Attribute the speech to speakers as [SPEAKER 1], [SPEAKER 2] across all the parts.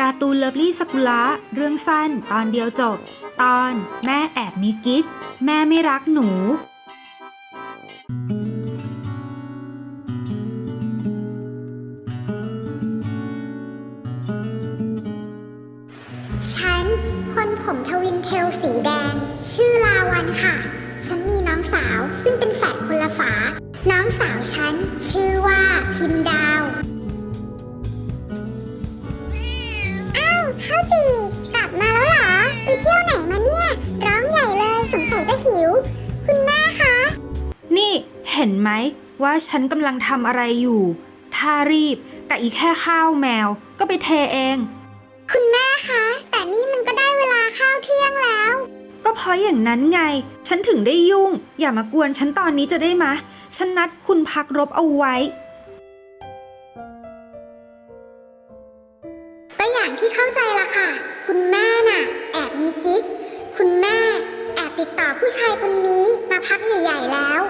[SPEAKER 1] การ์ตูนเลิฟลี่สกุละเรื่องสั้นตอนเดียวจบ ตอนแม่แอบมีกิ๊ก แม่ไม่รักหนู
[SPEAKER 2] ฉัน คนผมทวินเทลสีแดง ชื่อลาวันค่ะ ฉันมีน้องสาวซึ่งเป็นแฝดคนละฝา น้องสาวฉัน ชื่อว่าพิมดาว ข้าวจีกลับมาแล้วเหรอ ไปเที่ยวไหนมาเนี่ย ร้องใหญ่เลยสงสัยจะหิว คุณแม่คะ
[SPEAKER 1] นี่เห็นไหมว่าฉันกำลังทำอะไรอยู่ ถ้ารีบกับอีกแค่ข้าวแมว ก็ไปเทเอง
[SPEAKER 2] คุณแม่คะ แต่นี่มันก็ได้เวลาข้าวเที่ยงแล้ว
[SPEAKER 1] ก็เพราะอย่างนั้นไง ฉันถึงได้ยุ่ง อย่ามากวนฉันตอนนี้จะได้มะ ฉันนัดคุณพักรบเอาไว้
[SPEAKER 2] อย่างที่เข้าใจละค่ะ คุณแม่น่ะ แอบมีกิ๊ก คุณแม่แอบติดต่อผู้ชายคนนี้มาพักใหญ่ๆแล้ว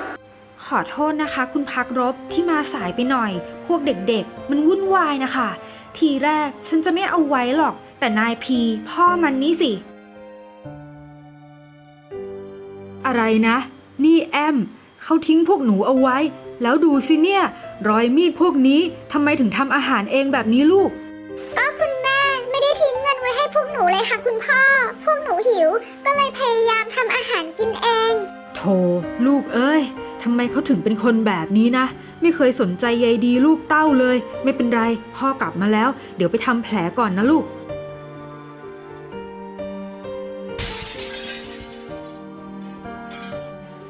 [SPEAKER 1] ขอโทษนะคะ คุณพักรบที่มาสายไปหน่อย พวกเด็กๆ มันวุ่นวายนะคะ ทีแรกฉันจะไม่เอาไว้หรอก แต่นายพีพ่อมันนี่สิ อะไรนะ นี่แอมเขาทิ้งพวกหนูเอาไว้ แล้วดูสิเนี่ย รอยมีดพวกนี้ทำไมถึงทำอาหารเองแบบนี้ลูก
[SPEAKER 2] พวกหนูเลยค่ะคุณพ่อ พวกหนูหิว ก็เลยพยายามทำอาหารกินเอง
[SPEAKER 1] โธ่ลูกเอ้ยทำไมเขาถึงเป็นคนแบบนี้นะ ไม่เคยสนใจใยดีลูกเต้าเลย ไม่เป็นไร พ่อกลับมาแล้ว เดี๋ยวไปทำแผลก่อนนะลูก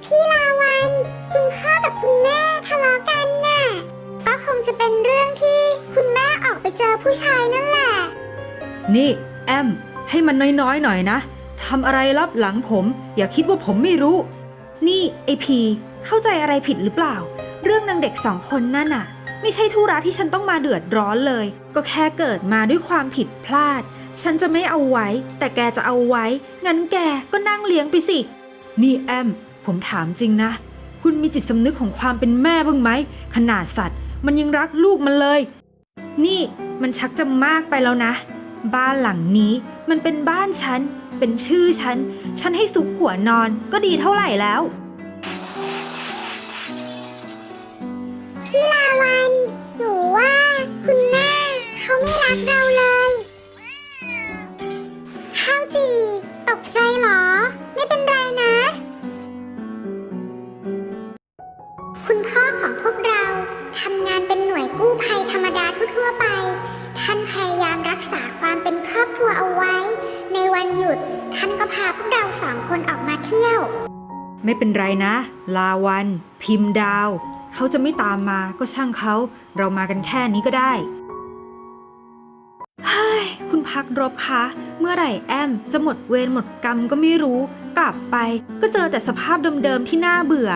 [SPEAKER 2] พี่ลาวันคุณพ่อกับคุณแม่ทะเลาะกันน่ะก็คงจะเป็นเรื่องที่คุณแม่ออกไปเจอผู้ชายนั่นแหละ
[SPEAKER 1] นี่ แอม ให้มันน้อยๆหน่อยนะทำอะไรลับหลังผม อย่าคิดว่าผมไม่รู้ นี่ไอพีเข้าใจอะไรผิดหรือเปล่า เรื่องนางเด็กสองคนนั่นน่ะ ไม่ใช่ธุระที่ฉันต้องมาเดือดร้อนเลย ก็แค่เกิดมาด้วยความผิดพลาด ฉันจะไม่เอาไว้ แต่แกจะเอาไว้ งั้นแกก็นั่งเลี้ยงไปสิ นี่แอม ผมถามจริงนะ คุณมีจิตสำนึกของความเป็นแม่บ้างไหม ขนาดสัตว์ มันยังรักลูกมันเลย นี่มันชักจะมากไปแล้วนะ บ้านหลังนี้มันเป็นบ้านฉัน เป็นชื่อฉัน ฉันให้ซุกหัวนอนก็ดีเท่าไหร่แล้ว
[SPEAKER 2] พี่ลาวัน หนูว่าคุณแม่เขาไม่รักเรา กษาความเป็นครอบครัวเอาไว้ ในวันหยุดท่านก็พาพวกเราสองคนออกมาเที่ยว
[SPEAKER 1] ไม่เป็นไรนะ ลาวัน พิมพ์ดาว เขาจะไม่ตามมาก็ช่างเขา เรามากันแค่นี้ก็ได้เฮ้ยคุณพักรบคะ เมื่อไหร่แอม จะหมดเวรหมดกรรมก็ไม่รู้ กลับไปก็เจอแต่สภาพเดิมๆที่น่าเบื่อ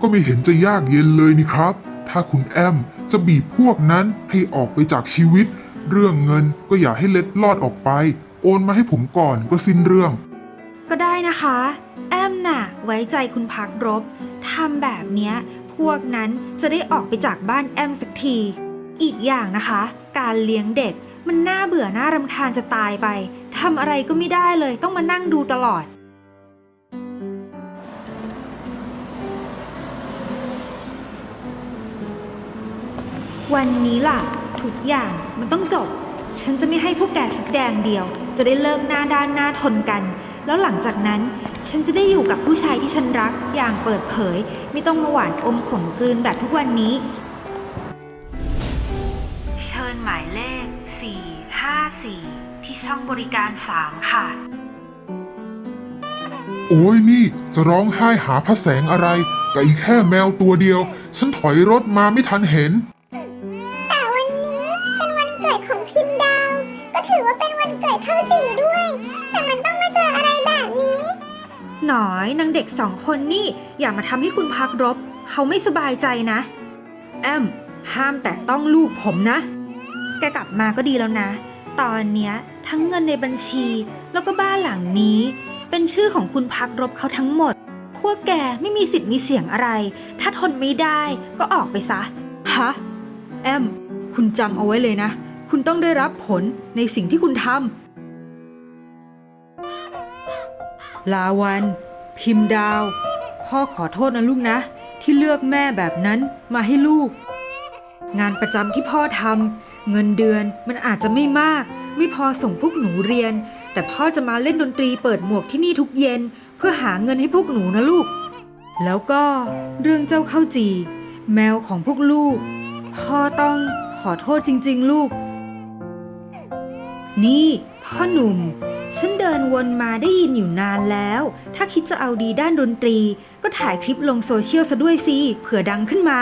[SPEAKER 3] ก็ไม่เห็นจะยากเย็นเลยนี่ครับ ถ้าคุณแอมจะบีบพวกนั้นให้ออกไปจากชีวิต เรื่องเงินก็อย่าให้เล็ดลอดออกไป โอนมาให้ผมก่อนก็สิ้นเรื่อง
[SPEAKER 1] ก็ได้นะคะ แอมน่ะ ไว้ใจคุณพักรบทำแบบเนี้ย พวกนั้นจะได้ออกไปจากบ้านแอมสักที อีกอย่างนะคะ การเลี้ยงเด็กมันน่าเบื่อน่ารำคาญจะตายไปทำอะไรก็ไม่ได้เลยต้องมานั่งดูตลอดวันนี้ล่ะ ทุกอย่างมันต้องจบ ฉันจะไม่ให้พวกแกสักแดงเดียว จะได้เลิกหน้าด้านหน้าทนกัน แล้วหลังจากนั้นฉันจะได้อยู่กับผู้ชายที่ฉันรักอย่างเปิดเผย ไม่ต้องมาหวานอมขมกลืนแบบทุกวันนี้ เชิญหมายเลข 454 ที่ช่องบริการ 3 ค่ะ
[SPEAKER 3] โอ้ยนี่จะร้องไห้หาพระแสงอะไรกับอีกแค่แมวตัวเดียว ฉันถอยรถมาไม่ทันเห็น
[SPEAKER 2] ถือว่าเป็นวันเกิดข้าวจีด้วย แต่มันต้องมาเจออะไรแบบนี้
[SPEAKER 1] หน่อยนางเด็กสองคนนี่อย่ามาทำให้คุณพักรบ เขาไม่สบายใจนะ แอม ห้ามแต่ต้องลูกผมนะ แกกลับมาก็ดีแล้วนะ ตอนเนี้ยทั้งเงินในบัญชี แล้วก็บ้านหลังนี้ เป็นชื่อของคุณพักรบเขาทั้งหมด พวกแกไม่มีสิทธิ์มีเสียงอะไร ถ้าทนไม่ได้ก็ออกไปซะ ฮะ แอม คุณจำเอาไว้เลยนะ คุณต้องได้รับผลในสิ่งที่คุณทำลาวัน พิมพ์ดาว พ่อขอโทษนะลูกนะ ที่เลือกแม่แบบนั้นมาให้ลูก งานประจำที่พ่อทำเงินเดือนมันอาจจะไม่มาก ไม่พอส่งพวกหนูเรียน แต่พ่อจะมาเล่นดนตรีเปิดหมวกที่นี่ทุกเย็น เพื่อหาเงินให้พวกหนูนะลูก แล้วก็เรื่องเจ้าข้าวจี แมวของพวกลูกพ่อต้องขอโทษจริง ๆ ลูก นี่ พ่อหนุ่ม ฉันเดินวนมาได้ยินอยู่นานแล้ว ถ้าคิดจะเอาดีด้านดนตรี ก็ถ่ายคลิปลงโซเชียลซะด้วยสิเผื่อดังขึ้นมา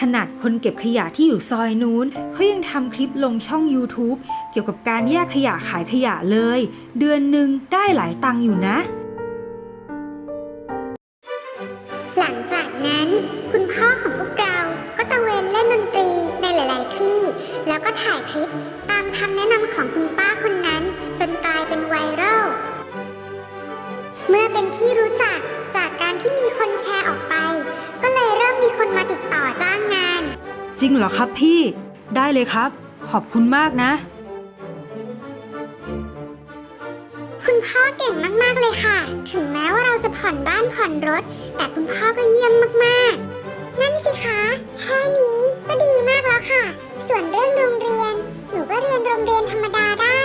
[SPEAKER 1] ขนาดคนเก็บขยะที่อยู่ซอยนู้นเขายังทำคลิปลงช่อง YouTube เกี่ยวกับการแยกขยะขายขยะเลย เดือนหนึ่งได้หลายตังค์อยู่นะำ
[SPEAKER 2] แนะนำของคุณป้าคนนั้น จนกลายเป็นไวรัล เมื่อเป็นที่รู้จักจากการที่มีคนแชร์ออกไป ก็เลยเริ่มมีคนมาติดต่อจ้างงาน
[SPEAKER 1] จริงเหรอครับพี่ ได้เลยครับ ขอบคุณมากนะ
[SPEAKER 2] คุณพ่อเก่งมากๆเลยค่ะ ถึงแม้ว่าเราจะผ่อนบ้านผ่อนรถ แต่คุณพ่อก็เยี่ยมมากๆ นั่นสิคะ แค่นี้ก็ดีมากแล้วค่ะ ส่วนเรื่องโรงเรียนหนูก็ เรียนโรงเรียนธรรมดาได้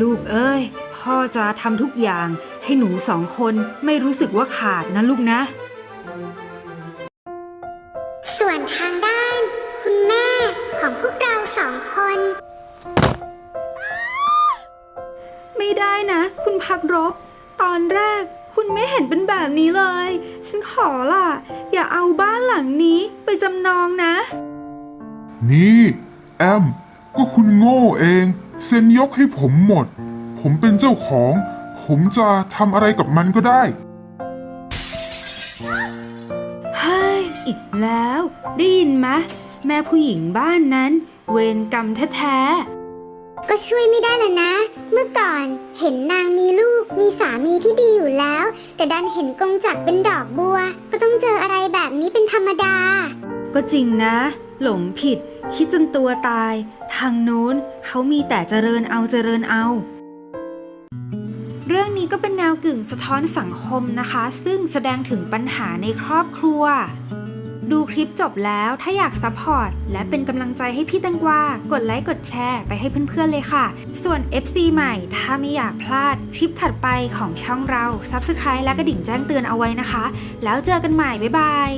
[SPEAKER 1] ลูกเอ้ย พ่อจะทำทุกอย่างให้หนูสองคนไม่รู้สึกว่าขาดนะลูกนะ
[SPEAKER 2] ส่วนทางด้าน คุณแม่ของพวกเราสองคน
[SPEAKER 1] ไม่ได้นะ คุณพักรบ ตอนแรกคุณไม่เห็นเป็นแบบนี้เลย ฉันขอล่ะ อย่าเอาบ้านหลังนี้ไปจำนองนะ
[SPEAKER 3] นี่ แอม ก็คุณโง่เอง เซ็นยกให้ผมหมด ผมเป็นเจ้าของ ผมจะทำอะไรกับมันก็ได้
[SPEAKER 1] เฮ้ยอีกแล้ว ได้ยินไหมแม่ผู้หญิงบ้านนั้น เวรกรรมแท้ๆ
[SPEAKER 2] ก็ช่วยไม่ได้แล้วนะ เมื่อก่อนเห็นนางมีลูกมีสามีที่ดีอยู่แล้ว แต่ดันเห็นกงจักรเป็นดอกบัว ก็ต้องเจออะไรแบบนี้เป็นธรรมดา
[SPEAKER 1] ก็จริงนะ หลงผิด คิดจนตัวตาย ทางโน้นเขามีแต่เจริญเอาเจริญเอา เรื่องนี้ก็เป็นแนวกึ่งสะท้อนสังคมนะคะ ซึ่งแสดงถึงปัญหาในครอบครัว ดูคลิปจบแล้วถ้าอยากซัพพอร์ตและเป็นกำลังใจให้พี่ตังกวากดไลค์กดแชร์ไปให้เพื่อนๆเลยค่ะ ส่วน FC ใหม่ถ้าไม่อยากพลาดคลิปถัดไปของช่องเรา Subscribe และกระดิ่งแจ้งเตือนเอาไว้นะคะ แล้วเจอกันใหม่บ๊ายบาย